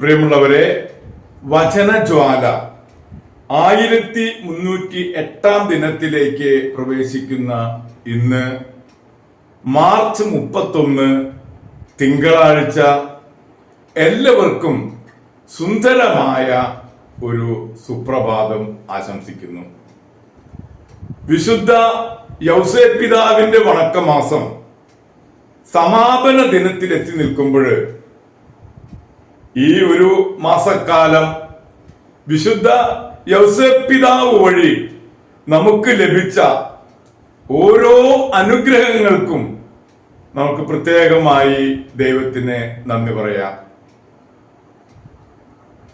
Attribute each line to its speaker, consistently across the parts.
Speaker 1: പ്രിയമുള്ളവരെ വചനജ്വാല ആയിരത്തി മുന്നൂറ്റി എട്ടാം ദിനത്തിലേക്ക് പ്രവേശിക്കുന്ന ഇന്ന് മാർച്ച് മുപ്പത്തൊന്ന് തിങ്കളാഴ്ച എല്ലാവർക്കും സുന്ദരമായ ഒരു സുപ്രഭാതം ആശംസിക്കുന്നു. വിശുദ്ധ യൗസേപ്പിതാവിന്റെ വണക്കമാസം സമാപന ദിനത്തിലെത്തി നിൽക്കുമ്പോൾ ഈ ഒരു മാസക്കാലം വിശുദ്ധ യൗസപിതാവ് വഴി നമുക്ക് ലഭിച്ച ഓരോ അനുഗ്രഹങ്ങൾക്കും നമുക്ക് പ്രത്യേകമായി ദൈവത്തിന് നന്ദി പറയാം.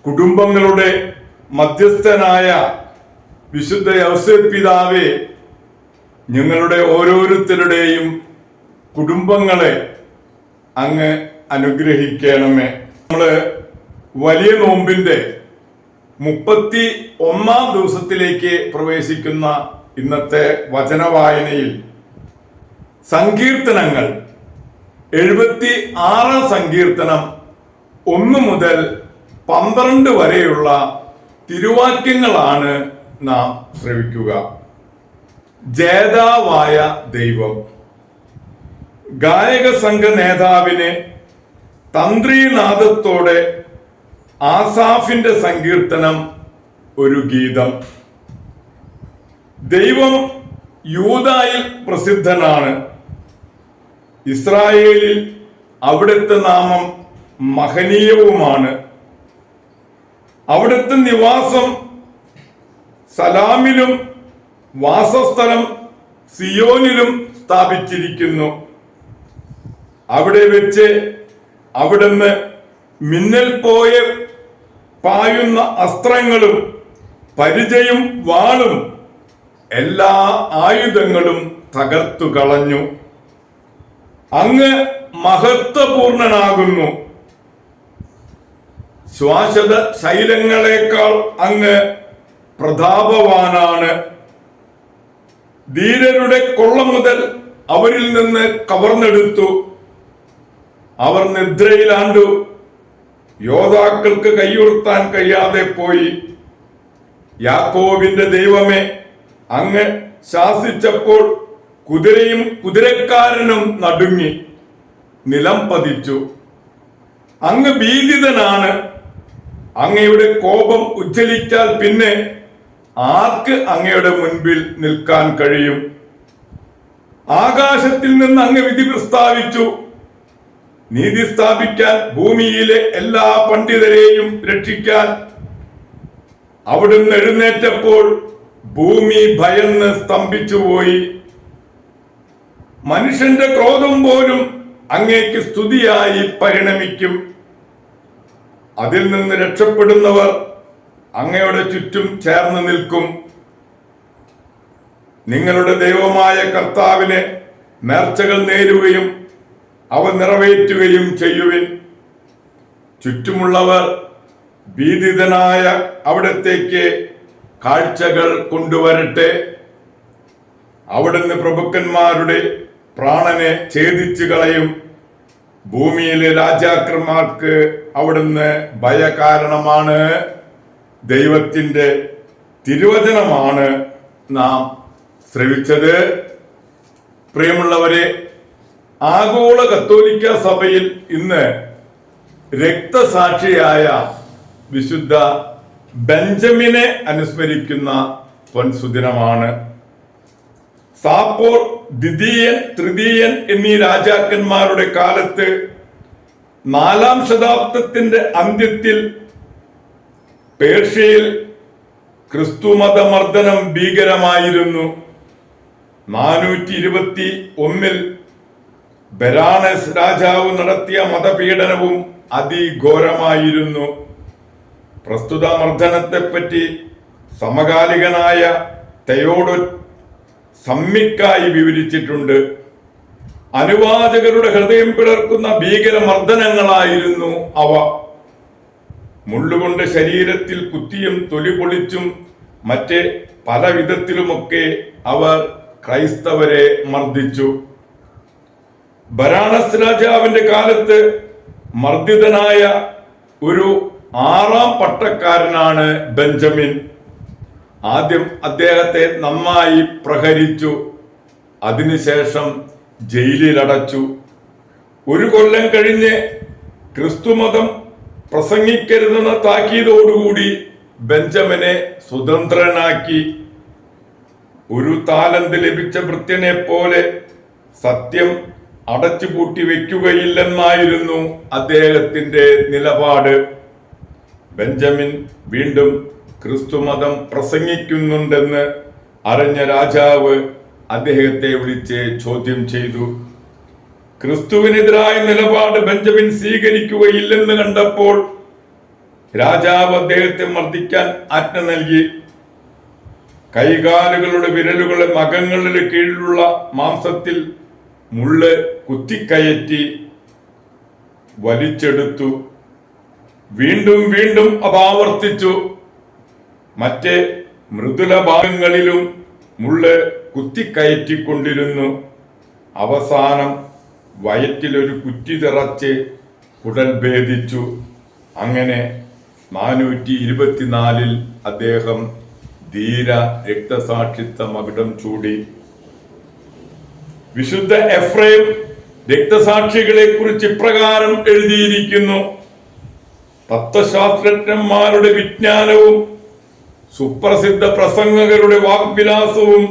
Speaker 1: കുടുംബങ്ങളുടെ മധ്യസ്ഥനായ വിശുദ്ധ യൗസപിതാവെ ഞങ്ങളുടെ ഓരോരുത്തരുടെയും കുടുംബങ്ങളെ അങ്ങ് അനുഗ്രഹിക്കണമേ. നമ്മൾ വലിയ നോമ്പിന്റെ മുപ്പത്തി ഒന്നാം ദിവസത്തിലേക്ക് പ്രവേശിക്കുന്ന ഇന്നത്തെ വചനവായനയിൽ സങ്കീർത്തനങ്ങൾ എഴുപത്തി ആറാം സങ്കീർത്തനം ഒന്ന് മുതൽ പന്ത്രണ്ട് വരെയുള്ള തിരുവാക്യങ്ങളാണ് നാം ശ്രവിക്കുക. ജേതാവായ ദൈവം ഗായക സംഘ നേതാവിന് തന്ത്രീനാദത്തോടെ ആസാഫിന്റെ സങ്കീർത്തനം ഒരു ഗീതം. ദൈവം യൂതായിൽ പ്രസിദ്ധനാണ്. ഇസ്രായേലിൽ അവിടുത്തെ നാമം മഹനീയവുമാണ്. അവിടുത്തെ നിവാസം സലാമിലും വാസസ്ഥലം സിയോനിലും സ്ഥാപിച്ചിരിക്കുന്നു. അവിടെ വെച്ച് അവിടുന്ന് മിന്നൽ പോയ പായുന്ന അസ്ത്രങ്ങളും പരിചയും വാളും എല്ലാ ആയുധങ്ങളും തകർത്തു കളഞ്ഞു. അങ്ങ് മഹത്വപൂർണനാകുന്നു. ശ്വാസത ശൈലങ്ങളെക്കാൾ അങ്ങ് പ്രതാപവാനാണ്. ധീരരുടെ കൊള്ള മുതൽ അവരിൽ നിന്ന് കവർന്നെടുത്തു. അവർ നിദ്രയിലാണ്ടു. യോദ്ധാക്കൾക്ക് കൈയുർത്താൻ കഴിയാതെ പോയി. യാക്കോബിന്റെ ദൈവമേ അങ്ങ് ശാസിച്ചപ്പോൾ കുതിരയും കുതിരക്കാരനും നടുങ്ങി നിലം പതിച്ചു. അങ്ങ് ഭീതിതനാണ്. അങ്ങയുടെ കോപം ഉജ്ജ്വലിച്ചാൽ പിന്നെ ആർക്ക് അങ്ങയുടെ മുൻപിൽ നിൽക്കാൻ കഴിയും? ആകാശത്തിൽ നിന്ന് അങ്ങ് വിധി പ്രസ്താവിച്ചു. നീതി സ്ഥാപിക്കാൻ ഭൂമിയിലെ എല്ലാ പണ്ഡിതരെയും രക്ഷിക്കാൻ അവിടുന്ന് എഴുന്നേറ്റപ്പോൾ ഭൂമി ഭയന്ന് സ്തംഭിച്ചുപോയി മനുഷ്യന്റെ ക്രോധം പോലും അങ്ങേക്ക് സ്തുതിയായി പരിണമിക്കും. അതിൽ നിന്ന് രക്ഷപ്പെടുന്നവർ അങ്ങയുടെ ചുറ്റും ചേർന്ന് നിൽക്കും. നിങ്ങളുടെ ദൈവമായ കർത്താവിനെ നേർച്ചകൾ നേരുകയും അവ നിറവേറ്റുകയും ചെയ്യുവിൻ. ചുറ്റുമുള്ളവർ ഭീതിതനായ അവിടത്തേക്ക് കാഴ്ചകൾ കൊണ്ടുവരട്ടെ. അവിടുന്ന് പ്രഭുക്കന്മാരുടെ പ്രാണനെ ഛേദിച്ചു കളയും. ഭൂമിയിലെ രാജാക്കന്മാർക്ക് അവിടുന്ന് ഭയകാരണമാണ്. ദൈവത്തിന്റെ തിരുവചനമാണ് നാം ശ്രവിച്ചത്. പ്രിയമുള്ളവരെ ആഗോള കത്തോലിക്ക സഭയിൽ ഇന്ന് രക്തസാക്ഷിയായ വിശുദ്ധ ബെഞ്ചമിനെ അനുസ്മരിക്കുന്ന പൊൻസുദിനമാണ് സാപ്പോർ ദ്വിതീയൻ തൃതീയൻ എന്നീ രാജാക്കന്മാരുടെ കാലത്ത് നാലാം ശതാബ്ദത്തിന്റെ അന്ത്യത്തിൽ പേർഷ്യയിൽ ക്രിസ്തുമതമർദ്ദനം ഭീകരമായിരുന്നു. നാനൂറ്റി ഇരുപത്തി ഒന്നിൽ ബെരാണസ് രാജാവ് നടത്തിയ മതപീഡനവും അതിഘോരമായിരുന്നു. പ്രസ്തുത മർദ്ദനത്തെപ്പറ്റി സമകാലികനായ തയോട് സമ്മിക്കായി വിവരിച്ചിട്ടുണ്ട്. അനുവാചകരുടെ ഹൃദയം പിളർക്കുന്ന ഭീകര മർദ്ദനങ്ങളായിരുന്നു അവ. മുള്ളുകൊണ്ട് ശരീരത്തിൽ കുത്തിയും തൊലി പൊളിച്ചും മറ്റ് പല വിധത്തിലുമൊക്കെ അവർ ക്രൈസ്തവരെ മർദ്ദിച്ചു. ഭരാണസ് രാജാവിന്റെ കാലത്ത് മർദ്ദിതനായ ഒരു ആറാം പട്ടക്കാരനാണ് ബെഞ്ചമിൻ. ആദ്യം അദ്ദേഹത്തെ നന്നായി പ്രഹരിച്ചു. അതിനുശേഷം ജയിലിലടച്ചു. ഒരു കൊല്ലം കഴിഞ്ഞ് ക്രിസ്തുമതം പ്രസംഗിക്കരുതെന്ന താക്കീതോടുകൂടി ബെഞ്ചമിനെ സ്വതന്ത്രനാക്കി. ഒരു താലന്ത് ലഭിച്ച ഭൃത്യനെ പോലെ സത്യം അടച്ചുപൂട്ടി വെക്കുകയില്ലെന്നായിരുന്നു അദ്ദേഹത്തിന്റെ നിലപാട്. ബെഞ്ചമിൻ വീണ്ടും ക്രിസ്തുമതം പ്രസംഗിക്കുന്നുണ്ടെന്ന് അറിഞ്ഞ രാജാവ് അദ്ദേഹത്തെ വിളിച്ച് ചോദ്യം ചെയ്തു. ക്രിസ്തുവിനെതിരായ നിലപാട് ബെഞ്ചമിൻ സ്വീകരിക്കുകയില്ലെന്ന് കണ്ടപ്പോൾ രാജാവ് അദ്ദേഹത്തെ മർദ്ദിക്കാൻ ആജ്ഞ നൽകി. കൈകാലുകളുടെ വിരലുകളെ മകങ്ങളുടെ കീഴിലുള്ള മാംസത്തിൽ മുള്ള് കുത്തിക്കയറ്റി വലിച്ചെടുത്തു. വീണ്ടും വീണ്ടും അപാവർത്തിച്ചു. മറ്റേ മൃദുല ഭാഗങ്ങളിലും മുള്ള് കുത്തിക്കയറ്റിക്കൊണ്ടിരുന്നു. അവസാനം വയറ്റിലൊരു കുറ്റി തിറച്ച് കുടൽ ഭേദിച്ചു. അങ്ങനെ നാനൂറ്റി ഇരുപത്തിനാലിൽ അദ്ദേഹം ധീര രക്തസാക്ഷിത്വം അവിടം ചൂടി. വിശുദ്ധ എഫ്രൈം രക്തസാക്ഷികളെ കുറിച്ച് ഇപ്രകാരം എഴുതിയിരിക്കുന്നു. തത്വശാസ്ത്രജ്ഞന്മാരുടെ വിജ്ഞാനവും സുപ്രസിദ്ധ പ്രസംഗകരുടെ വാഗ്വിലാസവും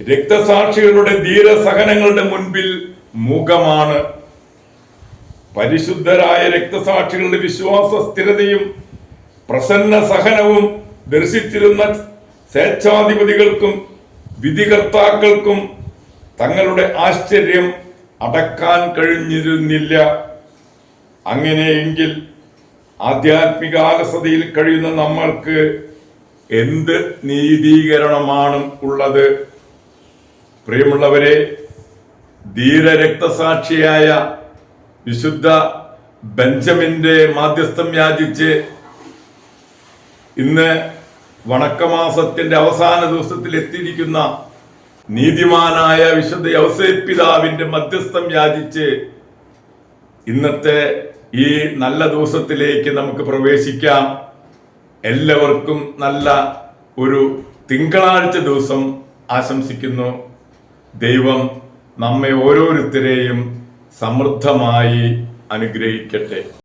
Speaker 1: രക്തസാക്ഷികളുടെ ധീരസഹനങ്ങളുടെ മുൻപിൽ മൂകമാണ് പരിശുദ്ധരായ രക്തസാക്ഷികളുടെ വിശ്വാസ സ്ഥിരതയും പ്രസന്ന സഹനവും ദർശിച്ചിരുന്ന സ്വേച്ഛാധിപതികൾക്കും വിധികർത്താക്കൾക്കും തങ്ങളുടെ ആശ്ചര്യം അടക്കാൻ കഴിഞ്ഞിരുന്നില്ല. അങ്ങനെയെങ്കിൽ ആധ്യാത്മിക ആലസതയിൽ കഴിയുന്ന നമ്മൾക്ക് എന്ത് നീതീകരണമാണ് ഉള്ളത്? പ്രിയമുള്ളവരെ ധീരരക്തസാക്ഷിയായ വിശുദ്ധ ബെഞ്ചമിന്റെ മാധ്യസ്ഥം യാചിച്ച് ഇന്ന് വണക്കമാസത്തിന്റെ അവസാന ദിവസത്തിൽ എത്തിയിരിക്കുന്ന നീതിമാനായ വിശുദ്ധ യൗസേപ്പിതാവിന്റെ പിതാവിന്റെ മധ്യസ്ഥം യാചിച്ച് ഇന്നത്തെ ഈ നല്ല ദിവസത്തിലേക്ക് നമുക്ക് പ്രവേശിക്കാം. എല്ലാവർക്കും നല്ല ഒരു തിങ്കളാഴ്ച ദിവസം ആശംസിക്കുന്നു. ദൈവം നമ്മെ ഓരോരുത്തരെയും സമൃദ്ധമായി അനുഗ്രഹിക്കട്ടെ.